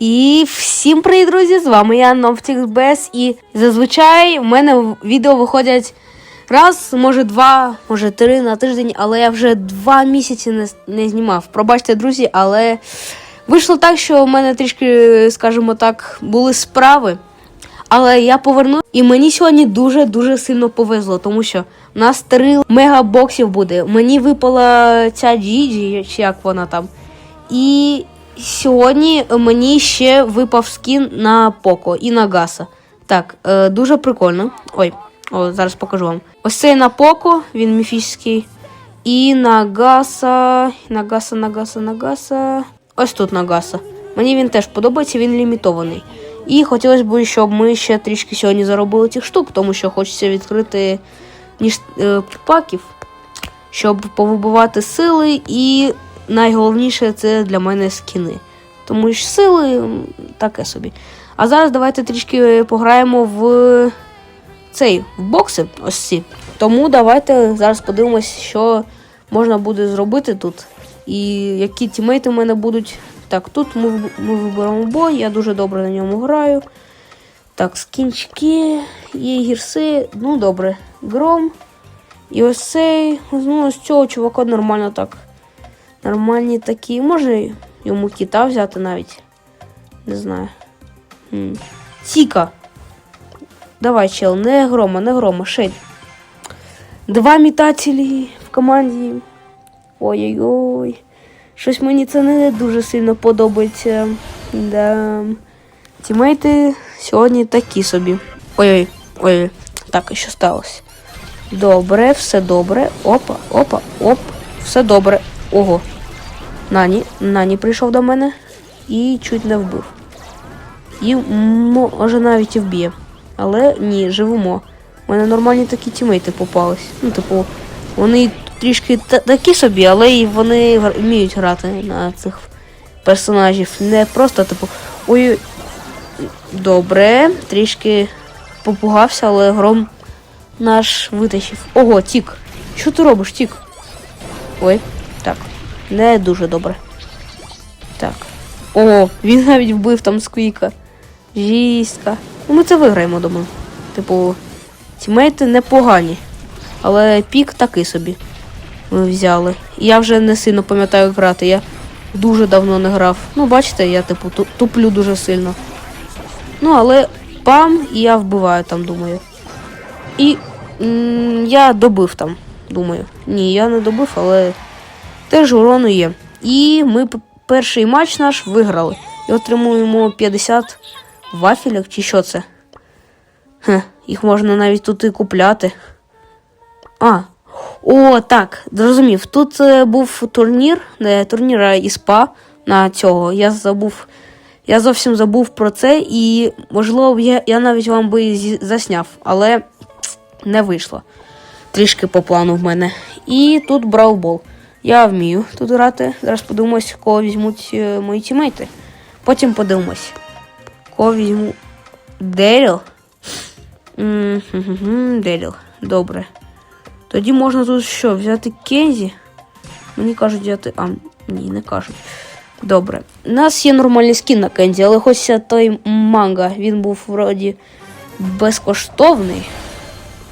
І всім привіт, друзі! З вами я NovTixBS і зазвичай в мене відео виходять раз, може два, може три на тиждень, але я вже два місяці не, не знімав. Пробачте, друзі, але вийшло так, що в мене трішки, скажімо так, були справи. Але я поверну, і мені сьогодні дуже-дуже сильно повезло, тому що в нас три мегабоксів буде. Мені випала ця Джіджі, чи як вона там. І сьогодні мені ще випав скін на Поко і на Гаса. Так, е, дуже прикольно. Ой, о, зараз покажу вам. Ось цей на Поко, він міфічний. І на Гаса. На Гаса, на Гаса, на Гаса. Ось тут на Гаса. Мені він теж подобається, він лімітований. І хотілося б, щоб ми ще трішки сьогодні заробили цих штук, тому що хочеться відкрити ніж е, паків, щоб повибивати сили, і найголовніше це для мене скіни. Тому що сили таке собі. А зараз давайте трішки пограємо в цей в бокси. Ось ці. Тому давайте зараз подивимось, що можна буде зробити тут. І які тімейти в мене будуть. Так, тут ми, ми виберемо бой, я дуже добре на ньому граю. Так, скінчики, є гірси, ну добре. Гром. І ось цей, ну, ось цього чувака нормально так. Нормальні такі. Може йому кіта взяти навіть. Не знаю. Тіка. Давай, чел, не грома, не грома, шель. Два метателі в команді. Ой-ой-ой. Щось мені це не дуже сильно подобається. Да. Тімейти сьогодні такі собі. Ой-ой, ой, так, що сталося? Добре, все добре. Опа, опа, оп, все добре. Ого. Нані, Нані прийшов до мене і чуть не вбив. І може навіть і вб'є. Але ні, живемо. У мене нормальні такі тімейти попались. Ну, типу, вони трішки та- такі собі, але і вони вміють грати на цих персонажів. Не просто, типу, ой. Добре, трішки попугався, але гром наш витащив. Ого, тік. Що ти робиш, тік? Ой. Не дуже добре. Так. О, він навіть вбив там сквіка. Жістка. Ну ми це виграємо, думаю. Типу, тімейти непогані. Але пік такий собі. Ми взяли. Я вже не сильно пам'ятаю грати. Я дуже давно не грав. Ну, бачите, я типу туплю дуже сильно. Ну, але пам, і я вбиваю там, думаю. І я добив там, думаю. Ні, я не добив, але теж урону є. І ми перший матч наш виграли. І отримуємо 50 вафелек, чи що це? Хе, їх можна навіть тут і купляти. А. О, так, зрозумів. Тут е, був турнір, не турнір, іспа на цього. Я забув. Я зовсім забув про це, і можливо, я, я навіть вам би засняв, але не вийшло. Трішки по плану в мене. І тут бравбол. Я вмію тут грати. Зараз подивимось, кого візьмуть е, мої тімейти. Потім подивимось. Кого візьму. Деріл. Деріл. Добре. Тоді можна тут що, взяти Кензі? Мені кажуть взяти. А, ні, не кажуть. Добре. У нас є нормальний скін на Кензі, але хочеться той манга. Він був вроді безкоштовний.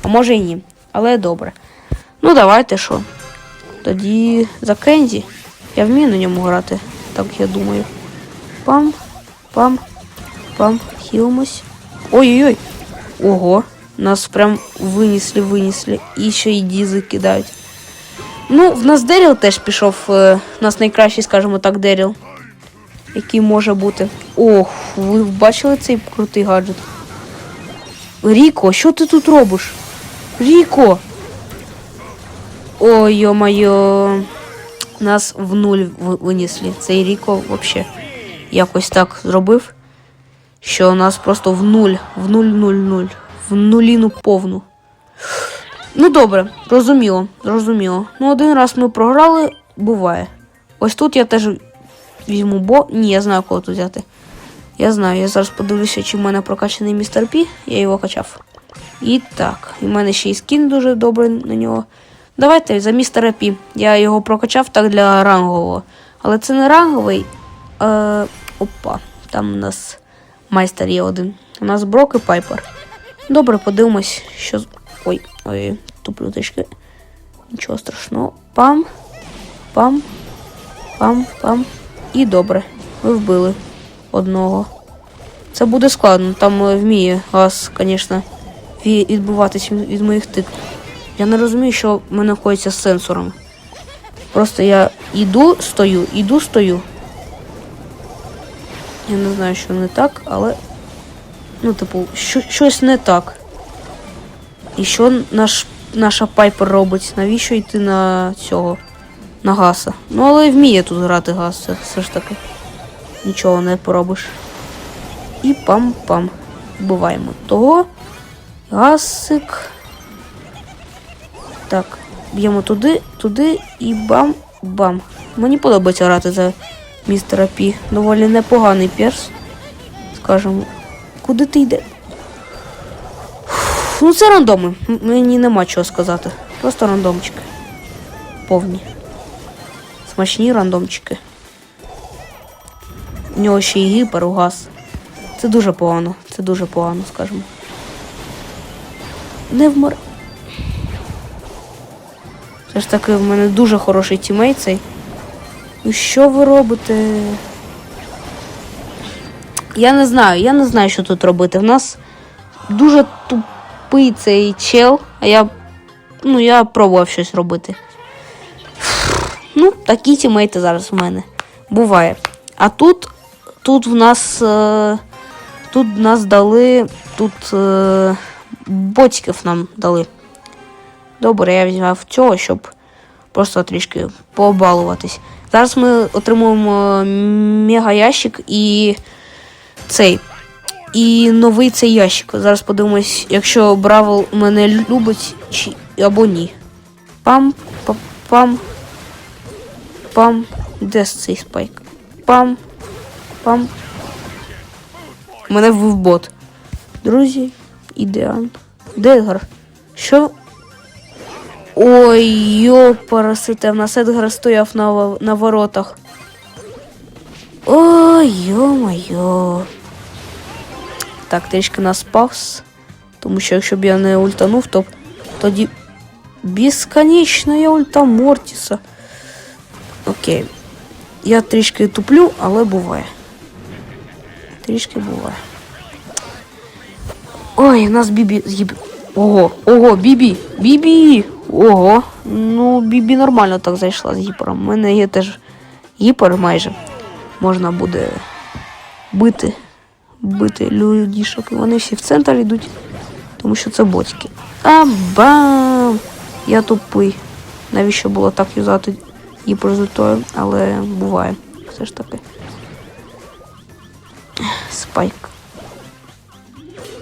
А може і ні. Але добре. Ну, давайте що. Тоді за Кензі. Я вмію на ньому грати, так я думаю. Пам, пам, пам, хілимось. Ой-ой-ой. Ого. Нас прям винесли, винесли. І ще й дізи кидають. Ну, в нас Деріл теж пішов. е, В нас найкращий, скажімо так, Деріл. Який може бути. Ох, ви бачили цей крутий гаджет? Ріко, що ти тут робиш? Ріко! Ой, йо-моє. Нас в нуль ви- винесли. Цей Ріко взагалі якось так зробив, що нас просто в нуль, в нуль-нуль-нуль, в нуліну повну. Ну добре, зрозуміло, зрозуміло. Ну, один раз ми програли, буває. Ось тут я теж візьму бо. Ні, я знаю, кого тут взяти. Я знаю, я зараз подивлюся, чи в мене прокачаний містер Пі, я його качав. І так, і в мене ще й скін дуже добрий на нього. Давайте за містера Пі. Я його прокачав так для рангового. Але це не ранговий. Е, опа. Там у нас майстер є один. У нас Брок і Пайпер. Добре, подивимось, що. Ой, ой, туплю трішки. Нічого страшного. Пам. Пам. Пам, пам. І добре. Ви вбили одного. Це буде складно. Там е, вміє газ, звісно, ві- відбиватись від моїх тик. Я не розумію, що в мене коїться з сенсорами. Просто я іду, стою, іду, стою. Я не знаю, що не так, але. Ну, типу, що, щось не так. І що наш, наша пайпер робить? Навіщо йти на цього? На гаса? Ну, але вміє тут грати газ, це все ж таки. Нічого не поробиш. І пам-пам. Вбиваємо того. Гасик. Так, б'ємо туди, туди і бам-бам. Мені подобається грати за містера Пі. Доволі непоганий перс. Скажемо. Куди ти йде? Фу, Ну, це рандоми. Мені нема чого сказати. Просто рандомчики. Повні. Смачні рандомчики. У нього ще й гіпер угас. Це дуже погано. Це дуже погано, скажімо. Не вмер. Все ж таки, в мене дуже хороший тімейт цей. Ну що ви робите? Я не знаю, я не знаю, що тут робити. В нас дуже тупий цей чел, а я. Ну, я пробував щось робити. Ну, такі тімейти зараз в мене. Буває. А тут. Тут в нас. Е, тут в нас дали. Тут е, ботиків нам дали. Добре, я взяв цього, щоб просто трішки побалуватись. Зараз ми отримуємо мега ящик і цей. І новий цей ящик. Зараз подивимось, якщо Бравл мене любить чи або ні. Пам, пам, пам. Пам. Де цей спайк? Пам. Пам. Мене вбив бот. Друзі, ідеально. Де Едгар? Що? Ой, йопарасите, в нас Едгар стояв на, на воротах. Ой, йо-моє. Так, трішки нас павс. Тому що якщо б я не ультанув, то тоді безконечна я ульта Мортіса. Окей. Я трішки туплю, але буває. Трішки буває. Ой, у нас Бібі з'їб. Ого, ого, Бібі, Бібі. Ого. Ну, Бібі нормально так зайшла з гіпером. У мене є теж гіпер майже. Можна буде бити. Бити людішок. І Вони всі в центр йдуть, тому що це ботики. А бам! Я тупий. Навіщо було так юзати гіпер з ультою, але буває. Все ж таки. Спайк.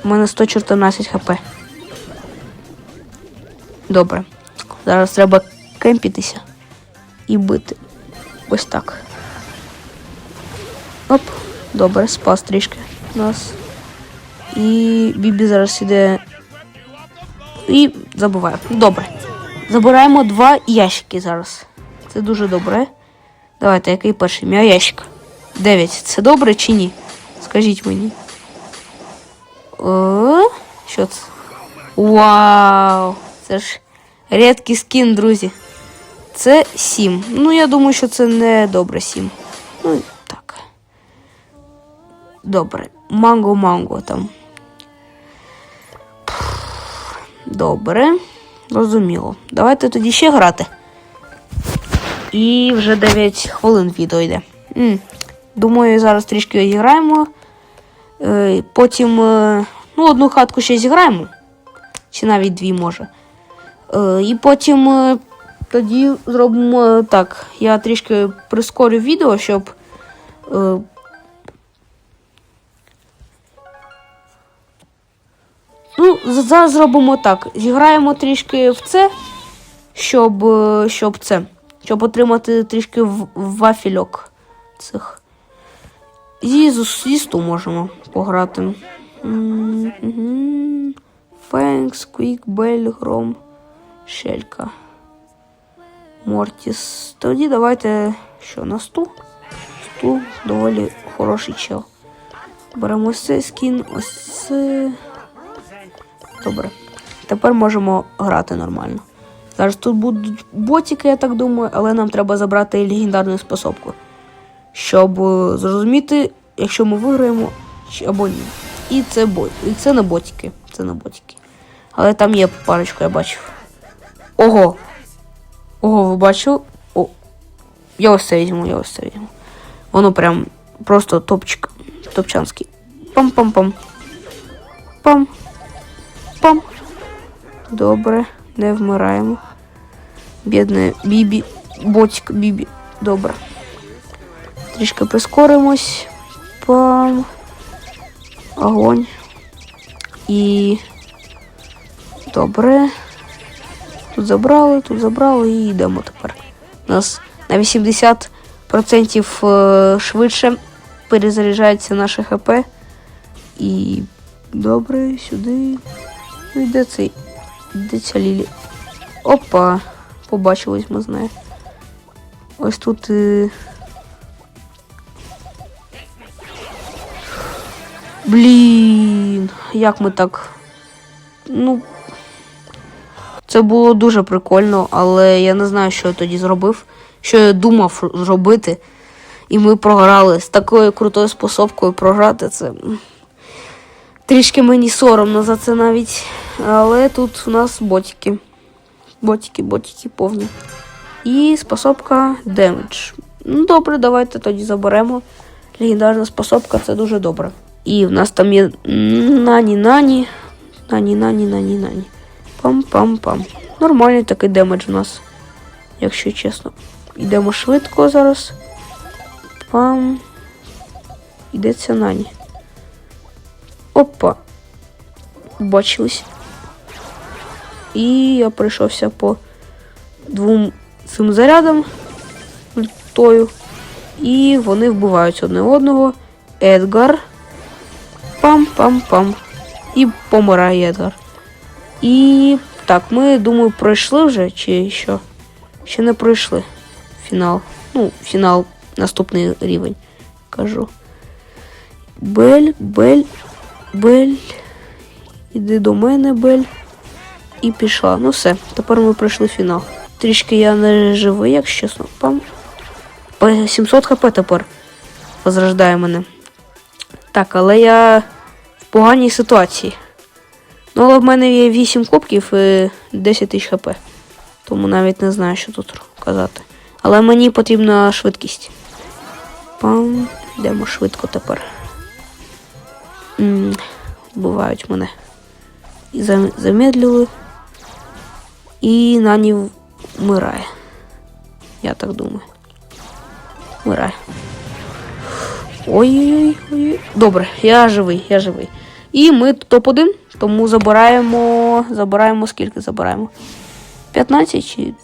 У мене 114 хп. Добре. Зараз треба кемпітися і бити. Ось так. Оп. Добре, спас трішки нас. І Бібі зараз іде. І забуває. Добре. Забираємо два ящики зараз. Це дуже добре. Давайте, який перший? Мій ящик. 9. Це добре чи ні? Скажіть мені. О, що це? Вау! Це ж рідкий скін, друзі. Це 7. Ну, я думаю, що це не добре 7. Ну, так. Добре. Манго-манго там. Добре. Розуміло. Давайте тоді ще грати. І вже 9 хвилин відео йде. Думаю, зараз трішки зіграємо. Е, Потім е, ну, одну хатку ще зіграємо. Чи навіть дві може. Е, І потім е, тоді зробимо е, так. Я трішки прискорю відео, щоб. Ну, зараз зробимо так. Зіграємо трішки в це, щоб, щоб це. Щоб отримати трішки в- цих. Зі, з- можемо пограти. Фенкс, Квік, Бель, Гром, Шелька. Мортіс. Тоді давайте що, на сту? Сту доволі хороший чел. Беремо цей скін, ось це. Добре. Тепер можемо грати нормально. Зараз тут будуть ботики, я так думаю, але нам треба забрати легендарну способку. Щоб е, зрозуміти, якщо ми виграємо або ні. І це бо... І це на ботики. Це на ботики. Але там є парочку, я бачив. Ого! Ого, ви бачили? О. Я ось це візьму, я ось це візьму. Воно прям просто топчик. Топчанський. Пам-пам-пам. Пам. Пам. Добре, не вмираємо. Бідне Бібі. Ботик Бібі. Добре. Трішки прискоримось. Пам. Огонь. І. Добре. Тут забрали, тут забрали і йдемо тепер. У нас на 80% е, швидше перезаряджається наше ХП. І добре, сюди. Ну йде цей. Де ця Лілі? Опа! Побачились ми з нею. Ось тут. е, Блін, як ми так. Ну. Це було дуже прикольно, але я не знаю, що я тоді зробив, що я думав зробити. І ми програли з такою крутою способкою програти це. Трішки мені соромно за це навіть. Але тут у нас ботики. Ботики, ботики повні. І способка демедж. Ну, добре, давайте тоді заберемо. Легендарна способка це дуже добре. І в нас там є нані нані. Пам-пам-пам. Нормальний такий демедж у нас, якщо чесно. Йдемо швидко зараз. Пам. Йдеться нані. Опа. Бачились. І я пройшовся по двом цим зарядам ультою. І вони вбивають одне одного. Едгар. Пам-пам-пам. І помирає Едгар. І так, ми, думаю, пройшли вже, чи що? Ще не пройшли. Фінал. Ну, фінал, наступний рівень. Кажу. Бель, Бель, Бель. Іди до мене, Бель. І пішла. Ну все, тепер ми пройшли фінал. Трішки я не живий, якщо чесно. Пам. 700 хп тепер возрождає мене. Так, але я в поганій ситуації. Ну, але в мене є 8 кубків і 10 тисяч хп. Тому навіть не знаю, що тут казати. Але мені потрібна швидкість. Пам. Йдемо швидко тепер. М, мене. І зам- замедлили. І Нані вмирає. Я так думаю. Вмирає. Ой-ой-ой. Добре, я живий, я живий. І ми топ-1, тому забираємо. Забираємо скільки забираємо? 15 чи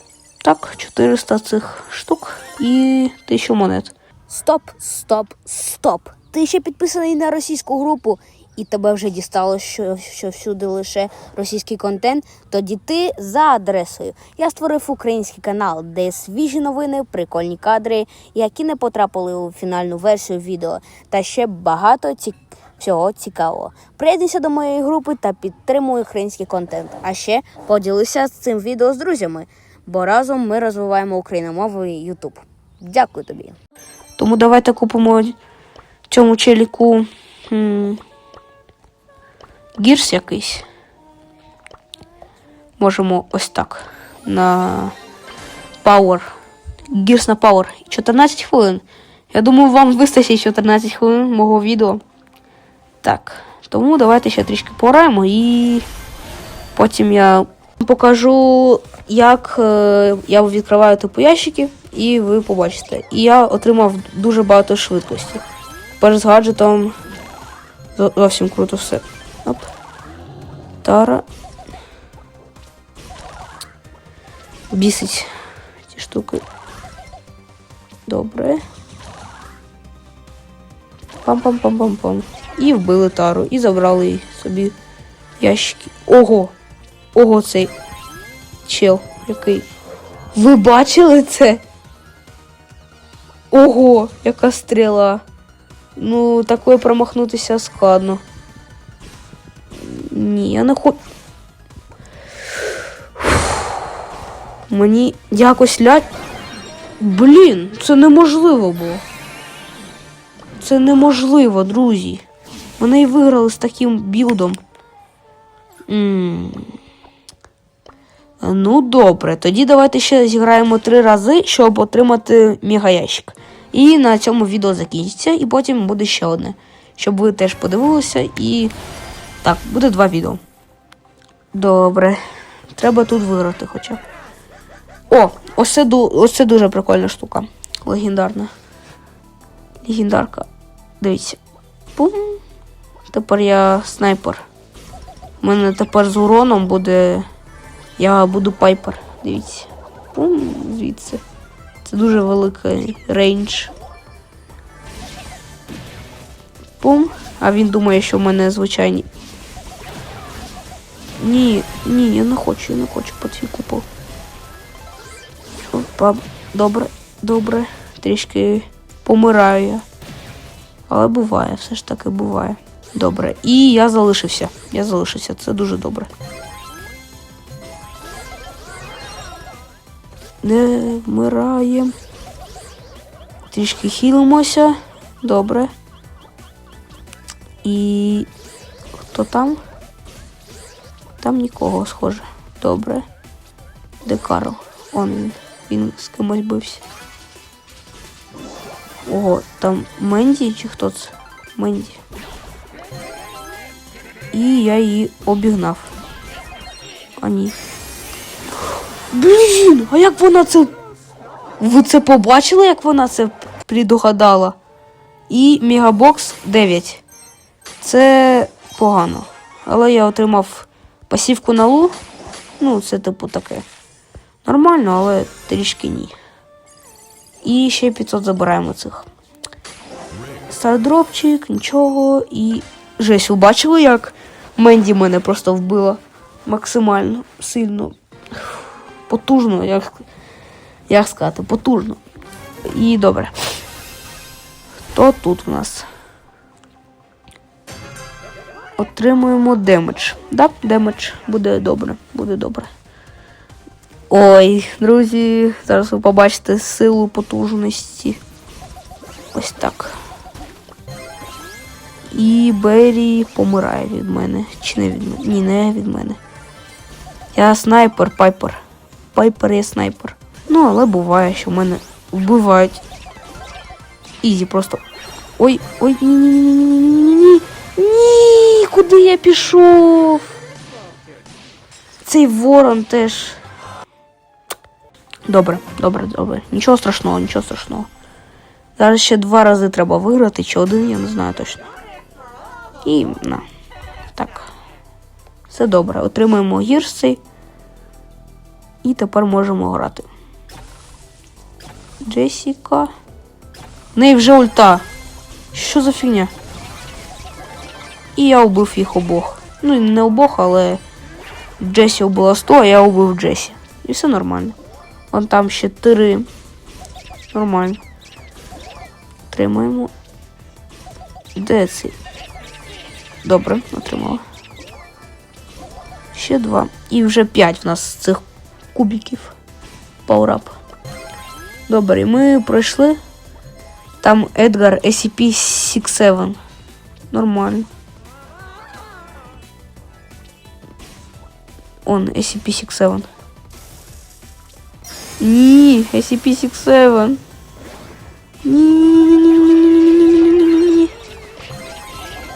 так, 400 цих штук і 1000 монет. Стоп, стоп, стоп. Ти ще підписаний на російську групу, і тебе вже дістало, що, що всюди лише російський контент. Тоді ти за адресою. Я створив український канал, де свіжі новини, прикольні кадри, які не потрапили у фінальну версію відео, та ще багато ці... всього цікавого. Приєднуйся до моєї групи та підтримуй український контент. А ще поділися з цим відео з друзями, бо разом ми розвиваємо україномовний YouTube. Дякую тобі. Тому давайте купимо цьому челіку гірс якийсь. Можемо ось так. На Power. Гірс на Power. 14 хвилин. Я думаю, вам вистачить 14 хвилин мого відео. Так. Тому давайте ще трішки пораємо і потім я покажу, як е, я відкриваю типу ящики, і ви побачите. І я отримав дуже багато швидкості. Тепер з гаджетом зовсім круто все. Оп. Тара. Бісить ці штуки. Добре. Пам-пам-пам-пам-пам. І вбили тару, і забрали собі ящики. Ого! Ого, цей чел який. Ви бачили це? Ого, яка стріла. Ну, такою промахнутися складно. Ні, я не хочу. Мені якось лять. Блін, це неможливо було. Це неможливо, друзі. Вони і виграли з таким білдом. м Ну, добре, тоді давайте ще зіграємо три рази, щоб отримати мегаящик. І на цьому відео закінчиться, і потім буде ще одне. Щоб ви теж подивилися і. Так, буде два відео. Добре. Треба тут виграти хоча б. О, ось це, ось це дуже прикольна штука. Легендарна. Легендарка. Дивіться. Пум. Тепер я снайпер. У мене тепер з уроном буде. Я буду пайпер. Дивіться. Пум, звідси. Це дуже великий рейндж. Пум. А він думає, що в мене звичайні. Ні, ні, я не хочу, я не хочу по цій купол. Опа, добре, добре. Трішки помираю я. Але буває, все ж таки буває. Добре. І я залишився. Я залишився. Це дуже добре. Не вмираємо. Трішки хілимося. Добре. І хто там? Там нікого схоже. Добре. Де Карл? Он він. Він з кимось бився. Ого, там Менді чи хто це? Менді. І я її обігнав. А ні. Блін, а як вона це. Ви це побачили, як вона це предугадала? І Мегабокс 9. Це погано. Але я отримав пасівку на лу. Ну, це типу таке. Нормально, але трішки ні. І ще 500 забираємо цих. Стардропчик, нічого. І. Жесть, ви бачили, як Менді мене просто вбила максимально сильно. Потужно, як, як сказати, потужно. І добре. Хто тут у нас? Отримуємо демедж. Да, демедж буде добре, буде добре. Ой, друзі, зараз ви побачите силу потужності. Ось так. І Беррі помирає від мене. Чи не від мене? Ні, не від мене. Я снайпер, пайпер. Пайпер є снайпер. Ну, але буває, що мене вбивають. Ізі просто. Ой, ой, ні, ні, куди я пішов? Цей ворон теж. Добре, добре, добре. Нічого страшного, нічого страшного. Зараз ще два рази треба виграти, чи один, я не знаю точно. І на. Так. Все добре. Отримуємо гірси. І тепер можемо грати. Джесіка. В неї вже ульта. Що за фігня? І я убив їх обох. Ну, не обох, але Джесі убила 100, а я убив Джесі. І все нормально. Вон там ще три. Нормально. Тримаємо. Де цей? Добре, отримала. Ще два. І вже п'ять в нас цих кубиків. Паурап. Добре, ми пройшли. Там Едгар SCP-67. Нормально. Он SCP-67. Ні, SCP-67. Ні.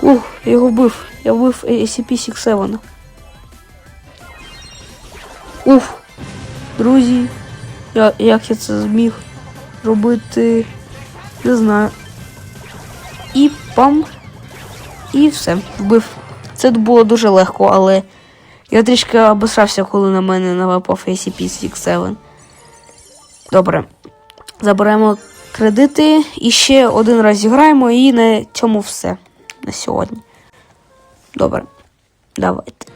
Ух, я його вбив. Я вбив SCP-67. Уф. Друзі. Я, як я це зміг робити? Не знаю. І пам. І все, вбив. Це було дуже легко, але я трішки обосрався, коли на мене навапав SCP-67. Добре. Забираємо кредити і ще один раз зіграємо, і на цьому все на сьогодні. Добре. Давайте.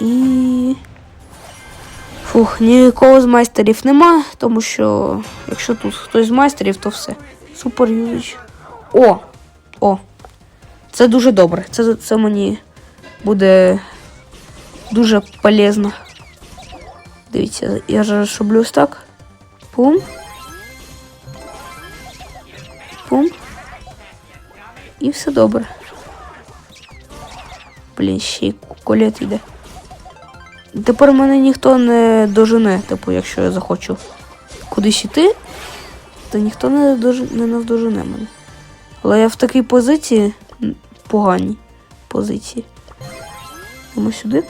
І. Фух, нікого з майстерів нема, тому що якщо тут хтось з майстерів, то все. Супер юзич. О! О! Це дуже добре. Це, це мені буде дуже полезно. Дивіться, я ж роблю ось так. Пум. Пум. І все добре. Блін, ще й колет йде. Тепер мене ніхто не дожене, типу, якщо я захочу кудись іти, то ніхто не, дож... не навдожене мене. Але я в такій позиції поганій позиції. Йдемо сюди.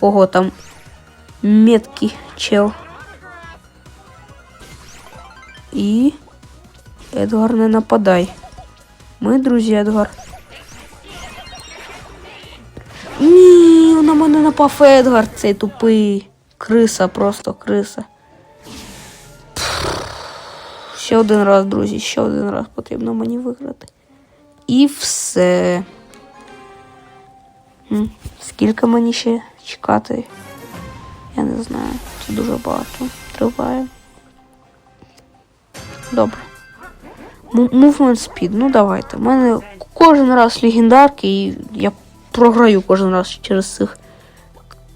Ого, там меткий чел. І. Едгар, не нападай. Ми друзі, Едгар. Ні, на мене напав Едгар, цей тупий. Криса, просто криса. Ще один раз, друзі, ще один раз потрібно мені виграти. І все. Скільки мені ще чекати? Я не знаю. Це дуже багато триває. Добре. Movement speed, ну давайте. У мене кожен раз легендарки, і я програю кожен раз через цих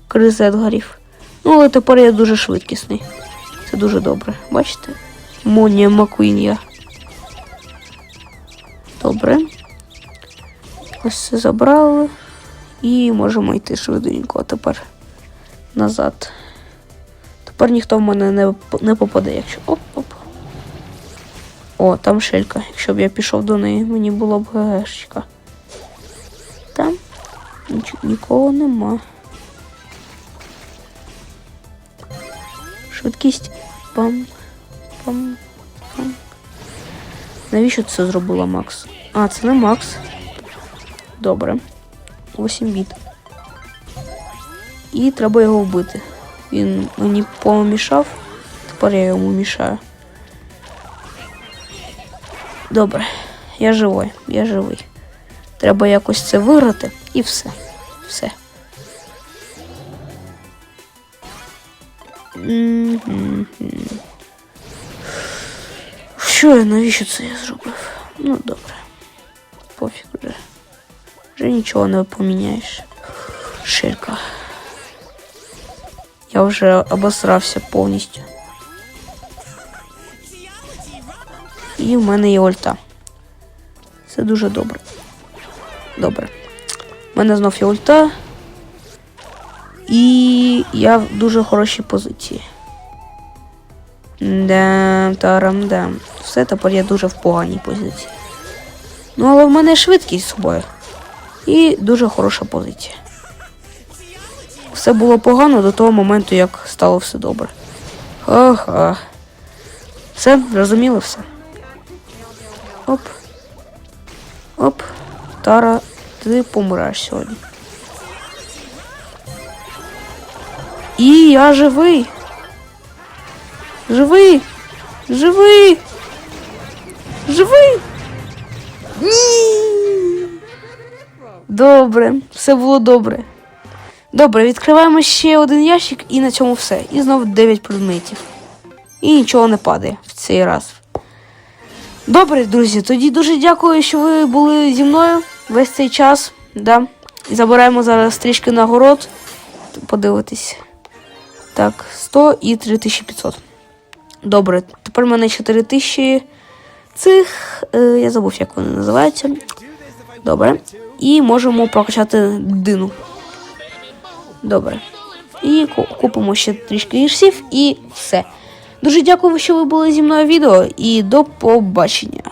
криз Едгарів. Ну, але тепер я дуже швидкісний. Це дуже добре. Бачите? Монія Маквін. Добре. Ось це забрали. І можемо йти швиденько, тепер назад. Тепер ніхто в мене не, не попаде, якщо. Оп-оп. О, там шелька. Якщо б я пішов до неї, мені було б гешечка. Там нікого нема. Швидкість. Пам. Пам. Пам. Навіщо це зробила Макс? А, це не Макс. Добре. 8 біт. І треба його вбити. Він мені помішав. Тепер я йому мішаю. Добре, я живий, я живий. Треба якось це виграти і все. Все. Мгм. Що я, навіщо це я зробив? Ну, добре. Пофіг вже. Вже нічого не поміняєш. Ширка. Я вже обосрався повністю. І в мене є ульта. Це дуже добре. Добре. У мене знов є ульта. І я в дуже хорошій позиції. Дам, тарам, дам. Все тепер я дуже в поганій позиції. Ну, але в мене швидкість з собою. І дуже хороша позиція. Все було погано до того моменту, як стало все добре. Ха-ха. Все, зрозуміло все. Оп. Оп. Тара, ти помираєш сьогодні. І я живий. Живий. Живий. Живий. Ні. Добре, все було добре. Добре, відкриваємо ще один ящик і на цьому все. І знову 9 предметів. І нічого не падає в цей раз. Добре, друзі, тоді дуже дякую, що ви були зі мною весь цей час. Да. І забираємо зараз трішки нагород. Подивитись. Так, 100 і 3500. Добре, тепер в мене 4000 цих. Е, я забув, як вони називаються. Добре. І можемо прокачати дину. Добре. І ку- купимо ще трішки гірсів, і все. Дуже дякую, що ви були зі мною відео, і до побачення.